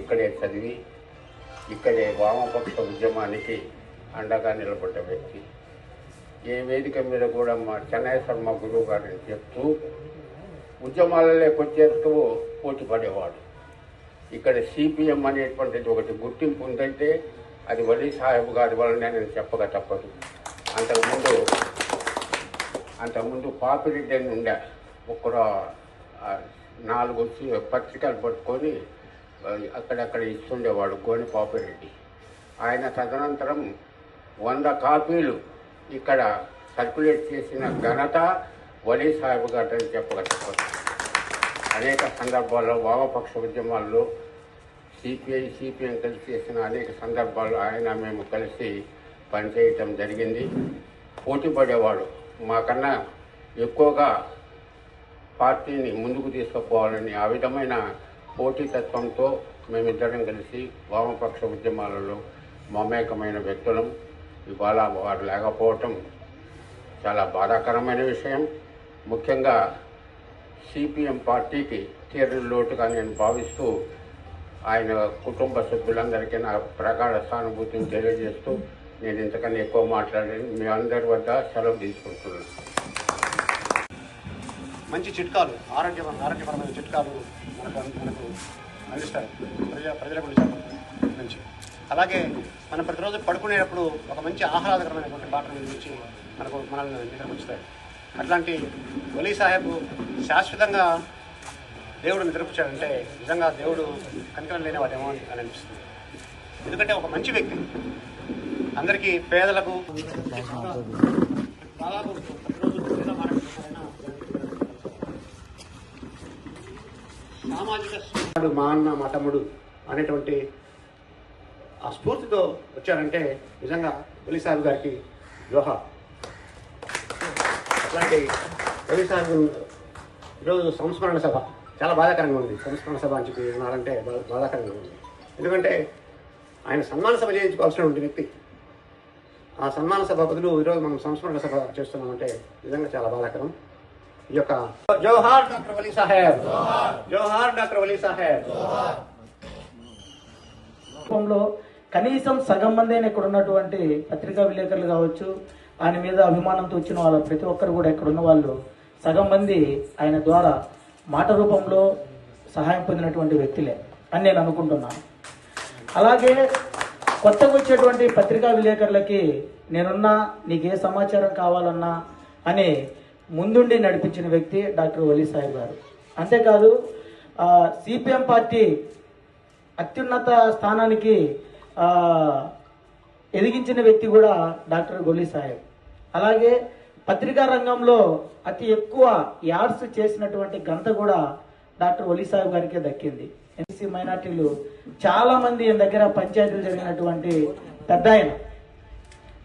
ఇక్కడే చదివి ఇక్కడే వామపక్ష ఉద్యమానికి అండగా నిలబడ్డ వ్యక్తి. ఏ వేదిక మీద కూడా మా చెన్నై శర్మ గురువు గారిని చెప్తూ ఉద్యమాలలోకి కొచ్చేస్తూ పోటీ పడేవాడు ఇక్కడ సిపిఎం అనేటువంటిది ఒకటి గుర్తింపు ఉందంటే అది వలీ సాహెబ్ గారి వలనే నేను చెప్పక తప్పదు అంతకుముందు అంతకుముందు పాపిరెడ్డి అని ఉండే ఒక నాలుగు వచ్చి పత్రికలు పట్టుకొని అక్కడక్కడ ఇస్తుండేవాడు గోని పాపిరెడ్డి. ఆయన తదనంతరం వంద కాపీలు ఇక్కడ సర్క్యులేట్ చేసిన ఘనత వలీ సాహెబ్ గారిని చెప్పగలుగుతారు అనేక సందర్భాల్లో వామపక్ష ఉద్యమాల్లో సిపిఐ సిపిఎం కలిసి చేసిన అనేక సందర్భాల్లో ఆయన మేము కలిసి పనిచేయటం జరిగింది. పోటీ పడేవాడు మాకన్నా ఎక్కువగా పార్టీని ముందుకు తీసుకుపోవాలని ఆ విధమైన పోటీతత్వంతో మేమిద్దరం కలిసి వామపక్ష ఉద్యమాలలో మమేకమైన వ్యక్తులం. ఇవాళ వారు లేకపోవటం చాలా బాధాకరమైన విషయం. ముఖ్యంగా సిపిఎం పార్టీకి తీరని లోటుగా నేను భావిస్తూ ఆయన కుటుంబ సభ్యులందరికీ నా ప్రగాఢ సానుభూతిని తెలియజేస్తూ నేను ఇంతకన్నా ఎక్కువ మాట్లాడాను మీ అందరి వద్ద సెలవు తీసుకుంటున్నాను. మంచి చిట్కాలు ఆరోగ్య ఆరోగ్యపరమైన చిట్కాలు మనకు మనకు అందిస్తారు. ప్రజ ప్రజల గురించి అలాగే మనం ప్రతిరోజు పడుకునేటప్పుడు ఒక మంచి ఆహ్లాదకరమైనటువంటి పాటల గురించి మనకు మనల్ని నిద్రపుచ్చుతాయి అట్లాంటి వలీ సాహెబ్ శాశ్వతంగా దేవుడు నిద్రపుచ్చాడంటే నిజంగా దేవుడు కనికరం లేనివాడేమో అని అని అనిపిస్తుంది. ఎందుకంటే ఒక మంచి వ్యక్తి. అందరికీ పేదలకు సామాజిక మా అన్న మా తమ్ముడు అనేటువంటి ఆ స్ఫూర్తితో వచ్చారంటే నిజంగా ఒలి సాహెబ్ గారికి జోహా అట్లాంటి ఒలి సాహెబ్ ఈరోజు సంస్మరణ సభ. చాలా బాధాకరంగా ఉంది. సంస్మరణ సభ అని చెప్పి ఉన్నారంటే బాధాకరంగా ఉంది. ఎందుకంటే ఆయన సన్మాన సభ చేయించుకోవాల్సిన వ్యక్తి. ఆ సన్మాన సభ బదులు ఈరోజు మనం సంస్మరణ సభ చేస్తున్నామంటే నిజంగా చాలా బాధాకరం. ఈ యొక్క జోహార్ డాక్టర్ వలీ సాహెబ్. జోహార్ డాక్టర్ వలీ సాహెబ్. రూపంలో కనీసం సగం మంది అయినా ఇక్కడ ఉన్నటువంటి పత్రికా విలేకరులు కావచ్చు ఆయన మీద అభిమానంతో వచ్చిన వాళ్ళు ప్రతి ఒక్కరు కూడా ఇక్కడ ఉన్న వాళ్ళు సగం మంది ఆయన ద్వారా మాట రూపంలో సహాయం పొందినటువంటి వ్యక్తులే అని నేను అనుకుంటున్నాను. అలాగే కొత్తగా వచ్చేటువంటి పత్రికా విలేకరులకి నేనున్నా నీకు ఏ సమాచారం కావాలన్నా అని ముందుండి నడిపించిన వ్యక్తి డాక్టర్ ఒలీ సాహెబ్ గారు. అంతేకాదు సిపిఎం పార్టీ అత్యున్నత స్థానానికి ఎదిగించిన వ్యక్తి కూడా డాక్టర్ గొల్లి సాహెబ్ అలాగే పత్రికా రంగంలో అతి ఎక్కువ యాడ్స్ చేసినటువంటి ఘనత కూడా డాక్టర్ ఒలి సాహెబ్ గారికే దక్కింది. ఎన్సీ మైనార్టీలు చాలా మంది ఈయన దగ్గర పంచాయతీలు జరిగినటువంటి పెద్ద ఆయన.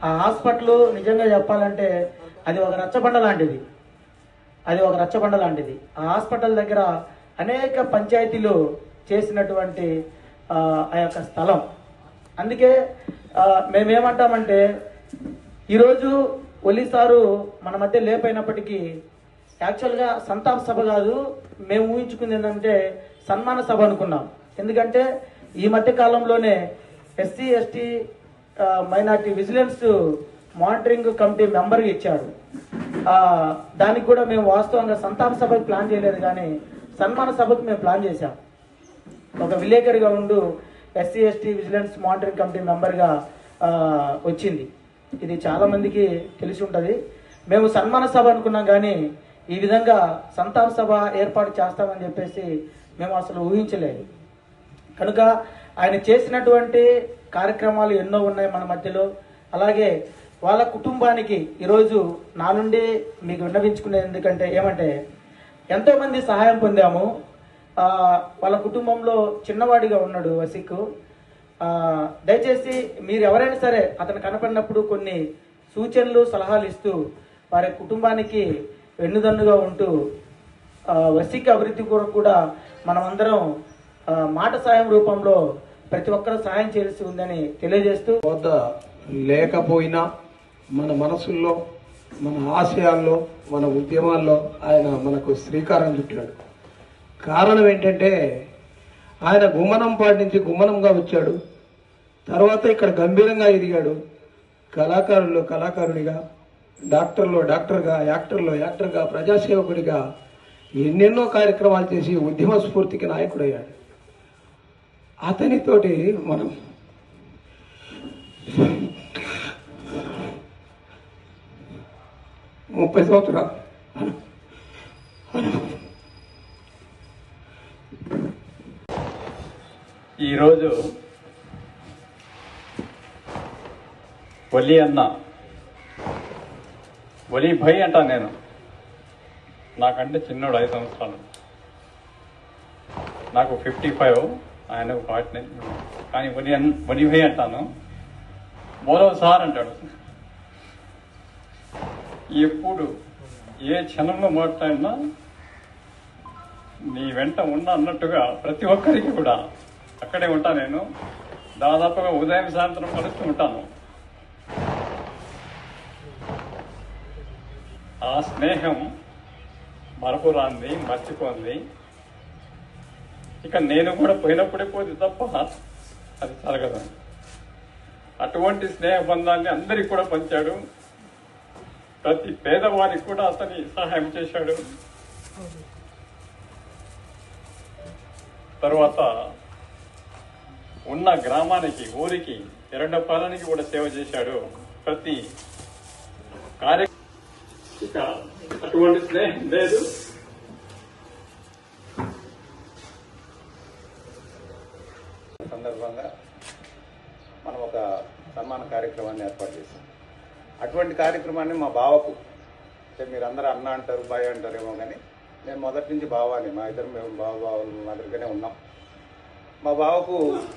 ఆ హాస్పిటల్ నిజంగా చెప్పాలంటే అది ఒక రచ్చబండ లాంటిది. అది ఒక రచ్చబండ లాంటిది. ఆ హాస్పిటల్ దగ్గర అనేక పంచాయతీలు చేసినటువంటి ఆ యొక్క స్థలం. అందుకే మేమేమంటామంటే ఈరోజు ఒలి సారు మన మధ్య లేపైనప్పటికీ యాక్చువల్గా సంతాప సభ కాదు మేము ఊహించుకుంది ఏంటంటే సన్మాన సభ అనుకున్నాం. ఎందుకంటే ఈ మధ్య కాలంలోనే SC ST minority vigilance monitoring committee మెంబర్గా ఇచ్చాడు దానికి కూడా మేము వాస్తవంగా సంతాప సభకు ప్లాన్ చేయలేదు కానీ సన్మాన సభకు మేము ప్లాన్ చేశాం. ఒక విలేకరిగా ఉండు SC ST vigilance monitoring committee మెంబర్గా వచ్చింది. ఇది చాలా మందికి తెలిసి ఉంటుంది. మేము సన్మాన సభ అనుకున్నాం కానీ ఈ విధంగా సంతాప సభ ఏర్పాటు చేస్తామని చెప్పేసి మేము అసలు ఊహించలేదు. కనుక ఆయన చేసినటువంటి కార్యక్రమాలు ఎన్నో ఉన్నాయి మన మధ్యలో. అలాగే వాళ్ళ కుటుంబానికి ఈరోజు నా నుండి మీకు విన్నవించుకునేది ఎందుకంటే ఏమంటే ఎంతోమంది సహాయం పొందాము. వాళ్ళ కుటుంబంలో చిన్నవాడిగా ఉన్నాడు వసిక్ దయచేసి మీరు ఎవరైనా సరే అతను కనపడినప్పుడు కొన్ని సూచనలు సలహాలు ఇస్తూ వారి కుటుంబానికి వెన్నుదన్నుగా ఉంటూ ఆ, వసిక్ అభివృద్ధి కొరకు కూడా మనమందరం మాట సాయం రూపంలో ప్రతి ఒక్కరూ సహాయం చేయాల్సి ఉందని తెలియజేస్తూ వద్ద లేకపోయినా మన మనసుల్లో మన ఆశయాల్లో మన ఉద్యమాల్లో ఆయన మనకు శ్రీకారం చుట్టాడు. కారణం ఏంటంటే ఆయన గుమ్మనంపాటి నుంచి గుమ్మనంగా వచ్చాడు. తర్వాత ఇక్కడ గంభీరంగా ఎదిగాడు. కళాకారుల్లో కళాకారుడిగా డాక్టర్లో డాక్టర్గా యాక్టర్లో యాక్టర్గా ప్రజాసేవకుడిగా ఎన్నెన్నో కార్యక్రమాలు చేసి ఉద్యమ స్ఫూర్తికి నాయకుడయ్యాడు. అతనితోటి మనం ముప్పై సంవత్సరాలు. ఈరోజు ఒలి అన్న. ఒలి భయ్ అంటా నేను. నాకంటే చిన్నోడు ఐదు సంవత్సరాలు. నాకు ఫిఫ్టీ ఫైవ్ ఆయన ఫార్టీ కానీ ఒలి అన్ ఒలి భయ్ అంటాను. మరో సార్ అంటాడు. ఎప్పుడు ఏ క్షణంలో మాట్లాడినా నీ వెంట ఉన్న అన్నట్టుగా ప్రతి ఒక్కరికి కూడా అక్కడే ఉంటా నేను. దాదాపుగా ఉదయం సాయంత్రం కలుస్తూ ఉంటాను. ఆ స్నేహం మరపురాంది మర్చిపోంది. ఇక నేను కూడా పోయినప్పుడే పోతే తప్ప అది జరగదు అటువంటి స్నేహ బంధాన్ని అందరికి కూడా పంచాడు. ప్రతి పేదవారికి కూడా అతని సహాయం చేశాడు. తరువాత ఉన్న గ్రామానికి ఊరికి ఎరండపాలనికి కూడా సేవ చేశాడు ప్రతి కార్య అటువంటి స్నేహం లేదు. సందర్భంగా మనం ఒక సన్మాన కార్యక్రమాన్ని ఏర్పాటు చేశాం. అటువంటి కార్యక్రమాన్ని మా బావకు అంటే మీరు అందరూ అన్న అంటారు బాయ్ అంటారేమో కానీ నేను మొదటి నుంచి బావాని మా ఇద్దరు మేము బావ బావులు మాదిరిగానే ఉన్నాం. మా బావకు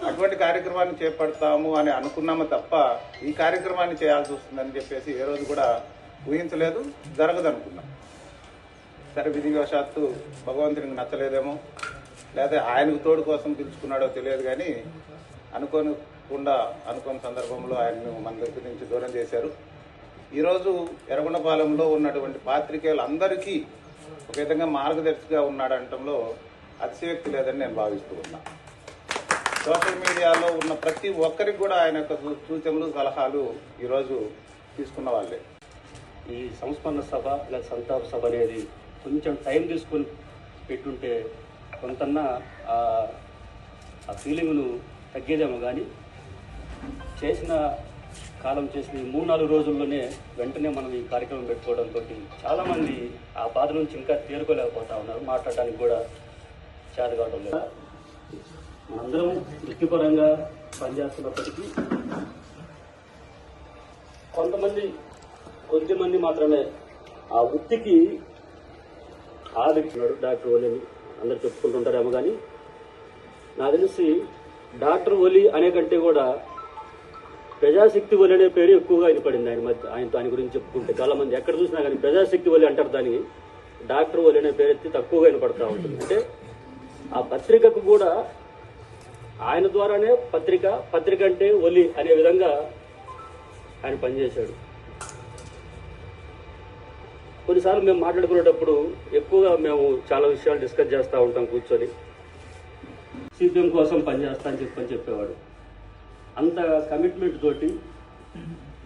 అటువంటి కార్యక్రమాన్ని చేపడతాము అని అనుకున్నాము తప్ప ఈ కార్యక్రమాన్ని చేయాల్సి వస్తుందని చెప్పేసి ఏ రోజు కూడా ఊహించలేదు జరగదు అనుకున్నాం. సరే విధివశాత్తు భగవంతునికి నచ్చలేదేమో లేదా ఆయనకు తోడు కోసం పిలుచుకున్నాడో తెలియదు కానీ అనుకోకుండా అనుకోని సందర్భంలో ఆయన్ను మన దగ్గర నుంచి దూరం చేశారు. ఈరోజు ఎర్రగొండపాలెంలో ఉన్నటువంటి పాత్రికేయులందరికీ ఒక విధంగా మార్గదర్శిగా ఉన్నాడంటంలో అతిశయక్తి లేదని నేను భావిస్తూ ఉన్నాను సోషల్ మీడియాలో ఉన్న ప్రతి ఒక్కరికి కూడా ఆయన యొక్క సూచనలు సలహాలు ఈరోజు తీసుకున్న వాళ్ళే. ఈ సంస్మరణ సభ లేదా సంతాప సభ అనేది కొంచెం టైం తీసుకొని పెట్టుంటే కొంతన్నా ఆ- ఫీలింగ్ను తగ్గేదేమో కానీ చేసిన కాలం చేసిన మూడు నాలుగు రోజుల్లోనే వెంటనే మనం ఈ కార్యక్రమం పెట్టుకోవడంతో చాలామంది ఆ బాధ నుంచి ఇంకా తేరుకోలేకపోతా ఉన్నారు. మాట్లాడడానికి కూడా చేత కావడం లేదు. మనందరం వృత్తిపరంగా పనిచేస్తున్నప్పటికీ కొంతమంది కొద్దిమంది మాత్రమే ఆ వృత్తికి ఆదరిస్తున్నారు డాక్టర్ ఓలి అని అందరు చెప్పుకుంటుంటారేమో కానీ నాకు తెలిసి డాక్టర్ ఓలి అనే కంటే కూడా ప్రజాశక్తి ఒలి అనే పేరు ఎక్కువగా ఆయన పడింది ఆయన మధ్య ఆయన దాని గురించి చెప్పుకుంటే. చాలా మంది ఎక్కడ చూసినా కానీ ప్రజాశక్తి ఒలి అంటారు దాన్ని డాక్టర్ ఓలి అనే పేరు ఎత్తి తక్కువగా వినపడతా ఉంటుంది. అంటే ఆ పత్రికకు కూడా ఆయన ద్వారానే పత్రిక పత్రిక అంటే ఒలి అనే విధంగా ఆయన పనిచేశాడు. కొన్నిసార్లు మేము మాట్లాడుకునేటప్పుడు ఎక్కువగా మేము చాలా విషయాలు డిస్కస్ చేస్తూ ఉంటాం కూర్చొని. సిపిఎం కోసం పనిచేస్తా అని చెప్పని చెప్పేవాడు. అంత కమిట్మెంట్ తోటి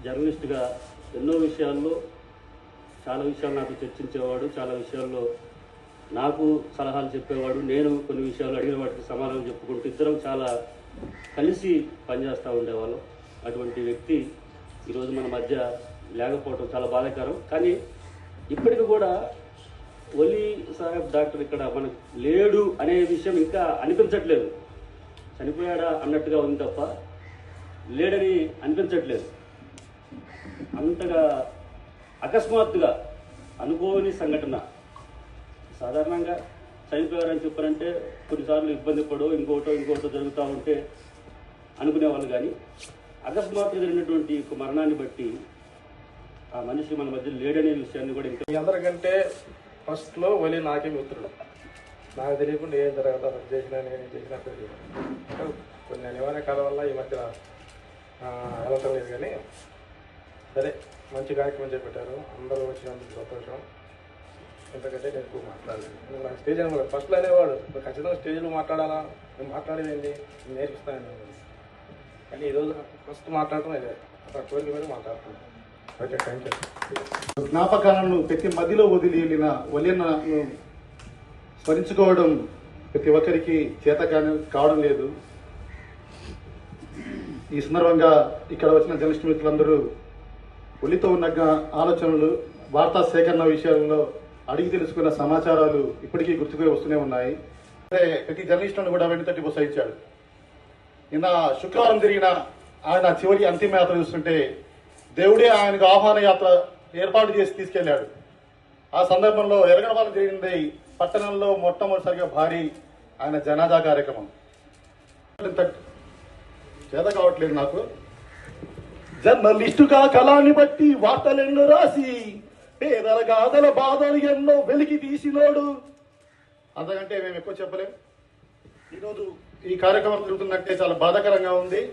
జర్నలిస్ట్గా ఎన్నో విషయాల్లో చాలా విషయాలు నాకు చర్చించేవాడు చాలా విషయాల్లో నాకు సలహాలు చెప్పేవాడు నేను కొన్ని విషయాలు అడిగిన వాటికి సమాధానం చెప్పుకుంటూ ఇద్దరం చాలా కలిసి పనిచేస్తూ ఉండేవాళ్ళం. అటువంటి వ్యక్తి ఈరోజు మన మధ్య లేకపోవడం చాలా బాధాకరం. కానీ ఇప్పటికి కూడా ఒలి సాహెబ్ డాక్టర్ ఇక్కడ మనకు లేడు అనే విషయం ఇంకా అనిపించట్లేదు. చనిపోయాడా అన్నట్టుగా ఉంది తప్ప లేడని అనిపించట్లేదు. అంతగా అకస్మాత్తుగా అనుకోని సంఘటన. సాధారణంగా చనిపోయారని చెప్పారంటే కొన్నిసార్లు ఇబ్బంది పడో ఇంకోటో ఇంకోటో జరుగుతూ ఉంటే అనుకునేవాళ్ళు కానీ అకస్మాత్తుగా జరిగినటువంటి మరణాన్ని బట్టి ఆ మనిషి మన మధ్య లేడనే విషయాన్ని కూడా ఇంకా అందరికంటే ఫస్ట్లో వలి నాకే మిత్రుడు. నాకు తెలియకుండా ఏం జరగదు అసలు చేసినా నేను చేసినా తెలియదు. కొన్ని అనివార్య వల్ల ఈ మధ్య వెళ్ళటం లేదు కానీ సరే మంచి కార్యక్రమం చేపట్టారు. అందరూ వచ్చినందుకు సంతోషం. ఇంతకంటే నేను ఎక్కువ మాట్లాడలేదు. నేను నాకు స్టేజ్ అనుకోలేదు. ఫస్ట్లో అనేవాడు ఖచ్చితంగా స్టేజ్లో మాట్లాడాలా? నేను మాట్లాడేది ఏంటి నేను నేర్పిస్తాను కానీ ఈరోజు ఫస్ట్ మాట్లాడటం ఇదే. అక్కడ కోరిక మీద మాట్లాడుతున్నాను ఓకే థ్యాంక్ యూ జ్ఞాపకాలను ప్రతి మదిలో వదిలి వెళ్ళిన వలియన్నను స్మరించుకోవడం ప్రతి ఒక్కరికి చేత కాని కావడం లేదు. ఈ సందర్భంగా ఇక్కడ వచ్చిన జర్నలిస్ట్ మిత్రులందరూ ఒలితో ఉన్న ఆలోచనలు వార్తా సేకరణ విషయాల్లో అడిగి తెలుసుకున్న సమాచారాలు ఇప్పటికీ గుర్తుకు వస్తూనే ఉన్నాయి. అదే ప్రతి జర్నలిస్టులను కూడా వెంట తట్టి ప్రోత్సహించాడు. నిన్న శుక్రవారం జరిగిన ఆయన చివరి అంతిమ యాత్ర చూస్తుంటే దేవుడే ఆయనకు ఆహ్వాన యాత్ర ఏర్పాటు చేసి తీసుకెళ్ళాడు. ఆ సందర్భంలో ఎరగడపాలెం జరిగింది. పట్టణంలో మొట్టమొదటిసారిగా భారీ ఆయన జనాజా కార్యక్రమం. చేత కావట్లేదు నాకు. జర్నలిస్టుగా కళాన్ని బట్టి వార్తలెన్నో రాసి పేదల గాథల బాధలు ఎన్నో వెలికి తీసినోడు. అంతకంటే మేము ఎక్కువ చెప్పలేం. ఈరోజు ఈ కార్యక్రమం జరుగుతున్నట్టే చాలా బాధాకరంగా ఉంది.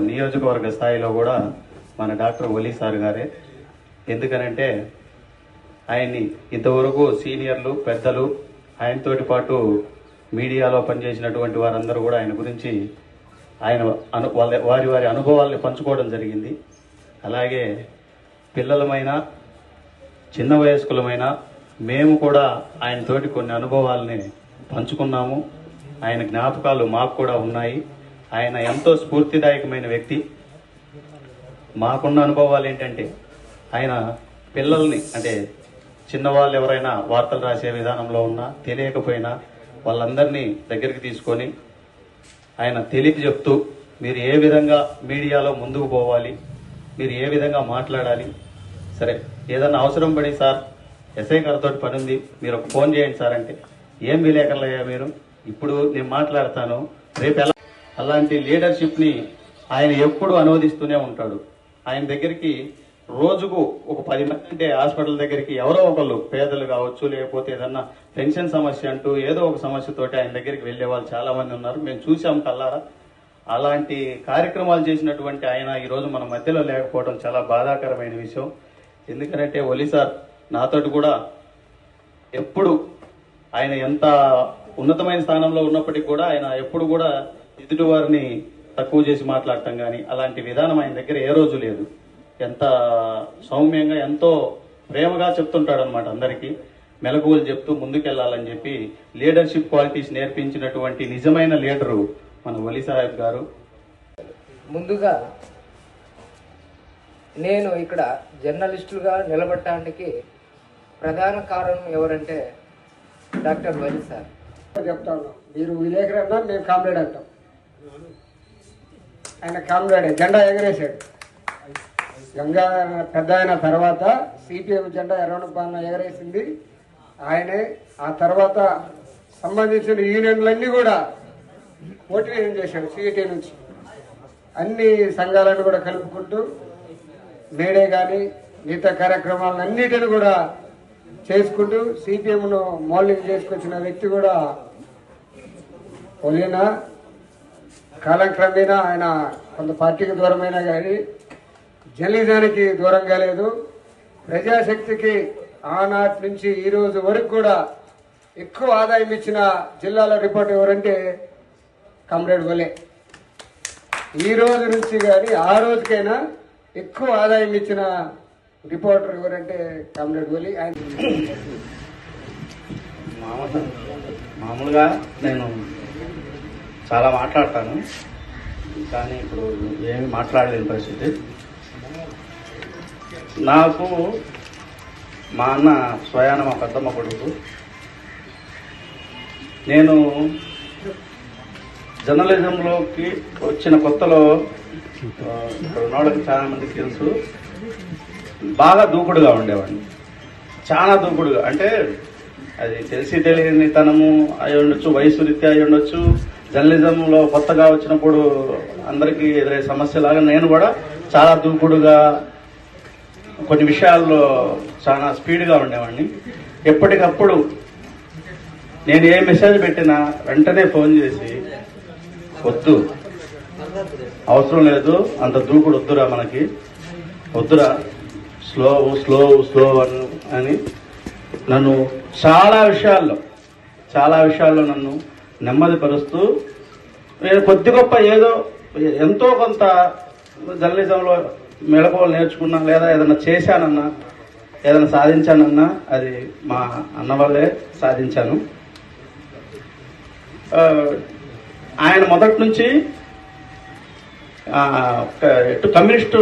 నియోజకవర్గ స్థాయిలో కూడా మన డాక్టర్ ఒలీ సార్ గారే. ఎందుకనంటే ఆయన్ని ఇంతవరకు సీనియర్లు పెద్దలు ఆయనతోటి పాటు మీడియాలో పనిచేసినటువంటి వారందరూ కూడా ఆయన గురించి ఆయన అను వాళ్ళ వారి వారి అనుభవాల్ని పంచుకోవడం జరిగింది. అలాగే పిల్లలమైన చిన్న వయస్కులమైన మేము కూడా ఆయనతోటి కొన్ని అనుభవాల్ని పంచుకున్నాము. ఆయన జ్ఞాపకాలు మాకు కూడా ఉన్నాయి. ఆయన ఎంతో స్ఫూర్తిదాయకమైన వ్యక్తి. మాకున్న అనుభవాలు ఏంటంటే ఆయన పిల్లల్ని అంటే చిన్నవాళ్ళు ఎవరైనా వార్తలు రాసే విధానంలో ఉన్నా తెలియకపోయినా వాళ్ళందరినీ దగ్గరికి తీసుకొని ఆయన తెలియ చెప్తూ మీరు ఏ విధంగా మీడియాలో ముందుకు పోవాలి మీరు ఏ విధంగా మాట్లాడాలి? సరే ఏదన్నా అవసరం పడి సార్ ఎస్ఐ గారితో పని ఉంది మీరు ఒక ఫోన్ చేయండి సార్ అంటే ఏం విలేకరులయ్యా మీరు? ఇప్పుడు నేను మాట్లాడతాను రేపు ఎలా అలాంటి లీడర్షిప్ని ఆయన ఎప్పుడు అనువదిస్తూనే ఉంటాడు. ఆయన దగ్గరికి రోజుకు ఒక పది మంది అంటే హాస్పిటల్ దగ్గరికి ఎవరో ఒకళ్ళు పేదలు కావచ్చు లేకపోతే ఏదన్నా పెన్షన్ సమస్య అంటూ ఏదో ఒక సమస్యతోటి ఆయన దగ్గరికి వెళ్ళే వాళ్ళు చాలా మంది ఉన్నారు. మేము చూసాం కల్లారా అలాంటి కార్యక్రమాలు చేసినటువంటి ఆయన ఈ రోజు మన మధ్యలో లేకపోవడం చాలా బాధాకరమైన విషయం. ఎందుకంటే ఒలి సార్ నాతోటి కూడా ఎప్పుడు ఆయన ఎంత ఉన్నతమైన స్థానంలో ఉన్నప్పటికీ కూడా ఆయన ఎప్పుడు కూడా ఎదుటి వారిని తక్కువ చేసి మాట్లాడటం కానీ అలాంటి విధానం ఆయన దగ్గర ఏ రోజు లేదు. ఎంత సౌమ్యంగా ఎంతో ప్రేమగా చెప్తుంటాడు అనమాట అందరికీ. మెలకువలు చెప్తూ ముందుకెళ్ళాలని చెప్పి లీడర్షిప్ క్వాలిటీస్ నేర్పించినటువంటి నిజమైన లీడరు మన వలి సాహెబ్ గారు. ముందుగా నేను ఇక్కడ జర్నలిస్టులుగా నిలబడటానికి ప్రధాన కారణం ఎవరంటే డాక్టర్ వలి సార్ చెప్తా ఉన్నాం మీరు విలేకరు అన్నా మేము కామ్రేడ్ అంటాం. ఆయన కామ్రేడే జెండా ఎగరేశాడు. గంగా పెద్ద అయిన తర్వాత సిపిఎం జెండా ఎర్రవనపాలన ఎగరేసింది. ఆయనే ఆ తర్వాత సంబంధించిన యూనియన్లన్నీ కూడా మోటివేషన్ చేశాడు సిఐటి నుంచి. అన్ని సంఘాలను కూడా కలుపుకుంటూ మేడే కానీ మిగతా కార్యక్రమాలన్నిటిని కూడా చేసుకుంటూ సిపిఎంను మౌలింగ్ చేసుకొచ్చిన వ్యక్తి కూడా ఒలినా కాలక్రమేణా ఆయన కొంత పార్టీకి దూరమైనా కానీ జర్నలిజానికి దూరం కాలేదు ప్రజాశక్తికి ఆనాటి నుంచి ఈరోజు వరకు కూడా ఎక్కువ ఆదాయం ఇచ్చిన జిల్లాల రిపోర్ట్ ఎవరంటే కమ్రేడ్ వలే ఈ రోజు నుంచి కానీ ఆ రోజుకైనా ఎక్కువ ఆదాయం ఇచ్చిన రిపోర్టర్ ఎవరంటే కమ్రేడ్ వలి ఆయన మామూలు మామూలుగా నేను చాలా మాట్లాడతాను. కానీ ఇప్పుడు ఏమి మాట్లాడలేని పరిస్థితి. నాకు మా అన్న స్వయాన మా పెద్దమ్మ కొడుకు. నేను జర్నలిజంలోకి వచ్చిన కొత్తలో ఆ, ఉన్న వాళ్ళకి చాలా మందికి తెలుసు. బాగా దూకుడుగా ఉండేవాడిని. చాలా దూకుడుగా అంటే అది తెలిసి తెలియని తనము అయి ఉండొచ్చు వయసు రీత్యా అయి ఉండొచ్చు. జర్నలిజంలో కొత్తగా వచ్చినప్పుడు అందరికీ ఎదురయ్యే సమస్యలాగా నేను కూడా చాలా దూకుడుగా కొన్ని విషయాల్లో చాలా స్పీడ్గా ఉండేవాడిని. ఎప్పటికప్పుడు నేను ఏ మెసేజ్ పెట్టినా వెంటనే ఫోన్ చేసి వద్దు. అవసరం లేదు. అంత దూకుడు వద్దురా మనకి. వద్దురా. స్లో స్లో స్లో అని అని నన్ను చాలా విషయాల్లో చాలా విషయాల్లో నన్ను నెమ్మదిపరుస్తూ నేను కొద్ది గొప్ప ఏదో ఎంతో కొంత జర్నలిజంలో మెళకువలు నేర్చుకున్నా లేదా ఏదైనా చేశానన్నా ఏదైనా సాధించానన్నా అది మా అన్న వల్లే సాధించాను. ఆయన మొదటి నుంచి ఎటు ఒక కమ్యూనిస్టు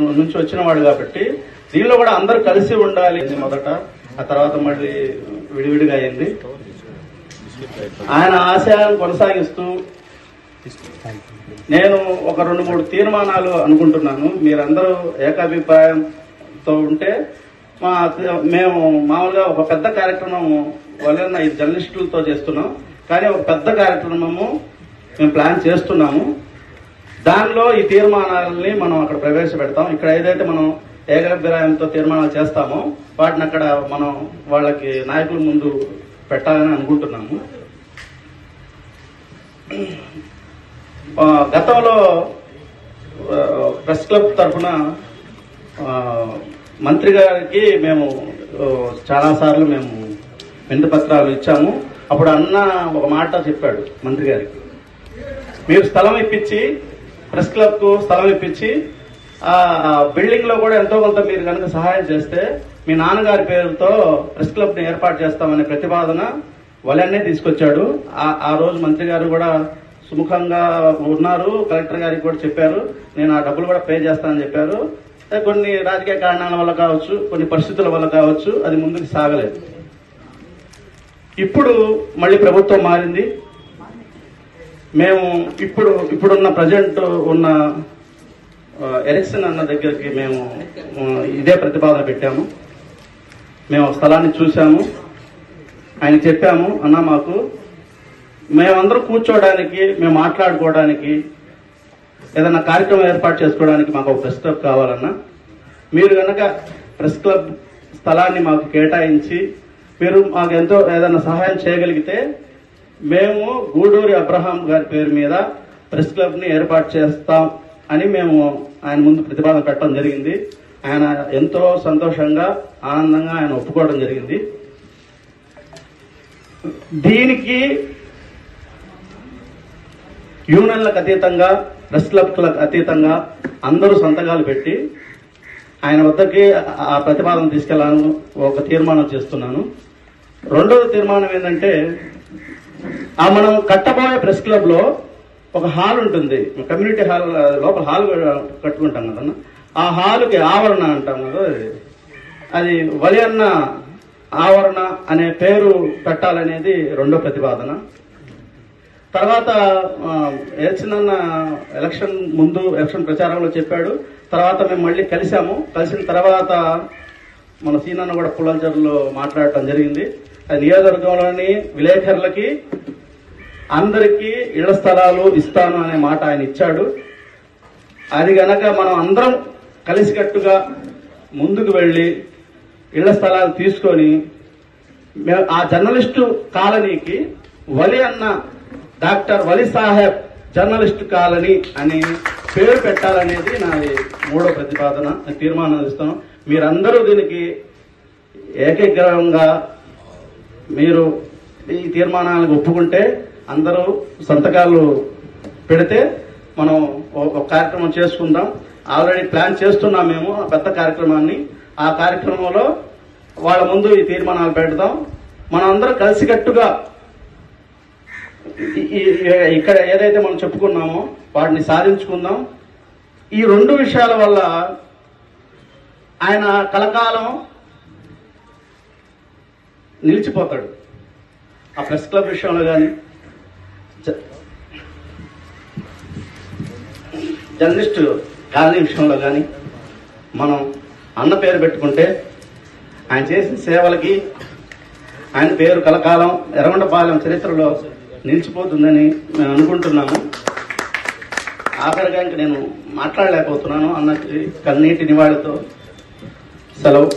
నుంచి వచ్చిన వాడు కాబట్టి దీనిలో కూడా అందరూ కలిసి ఉండాలి మొదట. ఆ తర్వాత మళ్ళీ విడివిడిగా అయింది. ఆయన ఆశయాలను కొనసాగిస్తూ నేను ఒక రెండు మూడు తీర్మానాలు అనుకుంటున్నాను. మీరందరూ ఏకాభిప్రాయంతో ఉంటే మా మేము మామూలుగా ఒక పెద్ద కార్యక్రమం వలన ఈ జర్నలిస్టులతో చేస్తున్నాం. కానీ ఒక పెద్ద కార్యక్రమము మేము ప్లాన్ చేస్తున్నాము. దానిలో ఈ తీర్మానాలని మనం అక్కడ ప్రవేశపెడతాం. ఇక్కడ ఏదైతే మనం ఏకాభిప్రాయంతో తీర్మానాలు చేస్తామో వాటిని అక్కడ మనం వాళ్ళకి నాయకుల ముందు పెట్టాలని అనుకుంటున్నాము. గతంలో ప్రెస్ క్లబ్ తరఫున మంత్రి గారికి మేము చాలాసార్లు మేము వినతి పత్రాలు ఇచ్చాము. అప్పుడు అన్న ఒక మాట చెప్పాడు మంత్రి గారికి. మీరు స్థలం ఇప్పించి ప్రెస్ క్లబ్కు స్థలం ఇప్పించి ఆ బిల్డింగ్లో కూడా ఎంతో కొంత మీరు కనుక సహాయం చేస్తే మీ నాన్నగారి పేరుతో ప్రెస్ క్లబ్ని ఏర్పాటు చేస్తామనే ప్రతిపాదన వలన్నే తీసుకొచ్చాడు. ఆ- రోజు మంత్రి గారు కూడా సుముఖంగా ఉన్నారు. కలెక్టర్ గారికి కూడా చెప్పారు. నేను ఆ డబ్బులు కూడా పే చేస్తానని చెప్పారు. కొన్ని రాజకీయ కారణాల వల్ల కావచ్చు కొన్ని పరిస్థితుల వల్ల కావచ్చు అది ముందుకు సాగలేదు. ఇప్పుడు మళ్ళీ ప్రభుత్వం మారింది. మేము ఇప్పుడు ఇప్పుడున్న ప్రజెంట్ ఉన్న ఎరిక్సన్ అన్న దగ్గరికి మేము ఇదే ప్రతిపాదన పెట్టాము. మేము స్థలాన్ని చూసాము ఆయన చెప్పాము అన్న మాకు మేమందరూ కూర్చోవడానికి మేము మాట్లాడుకోవడానికి ఏదైనా కార్యక్రమం ఏర్పాటు చేసుకోవడానికి మాకు ఒక ప్రెస్ క్లబ్ కావాలన్నా మీరు కనుక ప్రెస్ క్లబ్ స్థలాన్ని మాకు కేటాయించి మీరు మాకు ఎంతో ఏదైనా సహాయం చేయగలిగితే మేము గూడూరి అబ్రహాం గారి పేరు మీద ప్రెస్ క్లబ్ని ఏర్పాటు చేస్తాం అని మేము ఆయన ముందు ప్రతిపాదన పెట్టడం జరిగింది. ఆయన ఎంతో సంతోషంగా ఆనందంగా ఆయన ఒప్పుకోవడం జరిగింది. దీనికి యూనియన్లకు అతీతంగా ప్రెస్ క్లబ్లకు అతీతంగా అందరూ సంతకాలు పెట్టి ఆయన వద్దకి ఆ ప్రతిపాదన తీసుకెళ్ళాను ఒక తీర్మానం చేస్తున్నాను. రెండవ తీర్మానం ఏంటంటే ఆ మనం కట్టబోయే ప్రెస్ క్లబ్లో ఒక హాల్ ఉంటుంది. కమ్యూనిటీ హాల్ లోపల హాల్ కట్టుకుంటాం కదా ఆ హాల్కి ఆవరణ అంటాం కదా అది. వలియన్న ఆవరణ అనే పేరు పెట్టాలనేది రెండో ప్రతిపాదన. తర్వాత ఎలక్షన్ ఎలక్షన్ ముందు ఎలక్షన్ ప్రచారంలో చెప్పాడు. తర్వాత మేము మళ్ళీ కలిసాము కలిసిన తర్వాత మన సీనన్న కూడా పుల్లంచర్లో మాట్లాడటం జరిగింది. అది నియోజకవర్గంలోని విలేకరులకి అందరికీ ఇళ్ళ స్థలాలు ఇస్తాను అనే మాట ఆయన ఇచ్చాడు. అది గనక మనం అందరం కలిసికట్టుగా ముందుకు వెళ్ళి ఇళ్ళ స్థలాలు తీసుకొని ఆ జర్నలిస్టు కాలనీకి వలి అన్న doctor Vali Sahib journalist colony అని పేరు పెట్టాలనేది నాది మూడో ప్రతిపాదన. తీర్మానం ఇస్తాను మీరందరూ దీనికి ఏకగ్రహంగా మీరు ఈ తీర్మానానికి ఒప్పుకుంటే అందరూ సంతకాలు పెడితే మనం ఒక కార్యక్రమం చేసుకుందాం. ఆల్రెడీ ప్లాన్ చేస్తున్నాం మేము ఆ పెద్ద కార్యక్రమాన్ని. ఆ కార్యక్రమంలో వాళ్ళ ముందు ఈ తీర్మానాలు పెడదాం. మనం అందరం కలిసికట్టుగా ఈ- ఇక్కడ ఏదైతే మనం చెప్పుకున్నామో వాటిని సాధించుకుందాం. ఈ రెండు విషయాల వల్ల ఆయన కలకాలం నిలిచిపోతాడు. ఆ ప్రెస్ క్లబ్ విషయంలో కానీ జర్నలిస్ట్ కాలనీ విషయంలో కానీ మనం అన్న పేరు పెట్టుకుంటే ఆయన చేసిన సేవలకి ఆయన పేరు కలకాలం ఎర్రగొండపాలెం చరిత్రలో నిలిచిపోతుందని మేము అనుకుంటున్నాము. ఆఖరిగా ఇంక నేను మాట్లాడలేకపోతున్నాను అన్నకి కన్నీటి నివాళితో సెలవు.